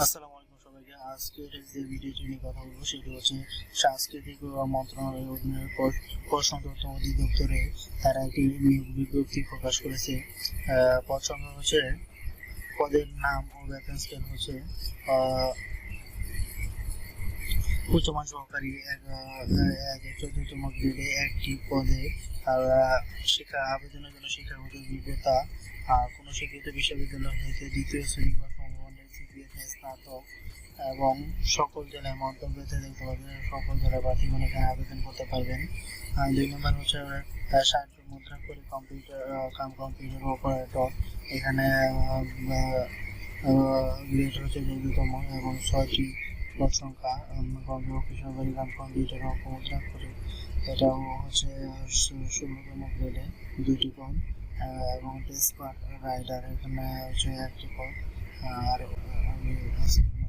আসসালামু আলাইকুম সবাইকে। আজকে যে নিয়ে কথা বলব, সেটি হচ্ছে সাংস্কৃতিক মন্ত্রণালয়ের অধীনে প- প্রশ্ন তথ্য অধিদপ্তরে তারা একটি বিজ্ঞপ্তি প্রকাশ করেছে। হচ্ছে, পদের নাম ও বেতন স্কেল হচ্ছে উচ্চমান সহকারী এক চতুর্থতম গ্রেডে একটি পদে শিক্ষা আবেদনের জন্য শিক্ষাগত যোগ্যতা কোনো শিক্ষিত বিশ্ববিদ্যালয় হইতে দ্বিতীয় শ্রেণি স্নাতক এবং সকল জেলায় মন্তব্য দেখতে পারবেন সকল জেলায় প্রার্থীগণ এখানে আবেদন করতে পারবেন। দুই নম্বর হচ্ছে ষাট মুদ্রা করে কম্পিউটার কাম কম্পিউটার অপারেটর এখানে গ্রেড হচ্ছে চোদ্দতম এবং ছয়টি সংখ্যা কম্পিউটার সরকারি কাম কম্পিউটার মুদ্রা করে। এটাও হচ্ছে ষোলোতম গ্রেডে দুইটি পদ এবং টেস্ট রাইডার এখানে হচ্ছে একটি পদ, আর আমি আজকে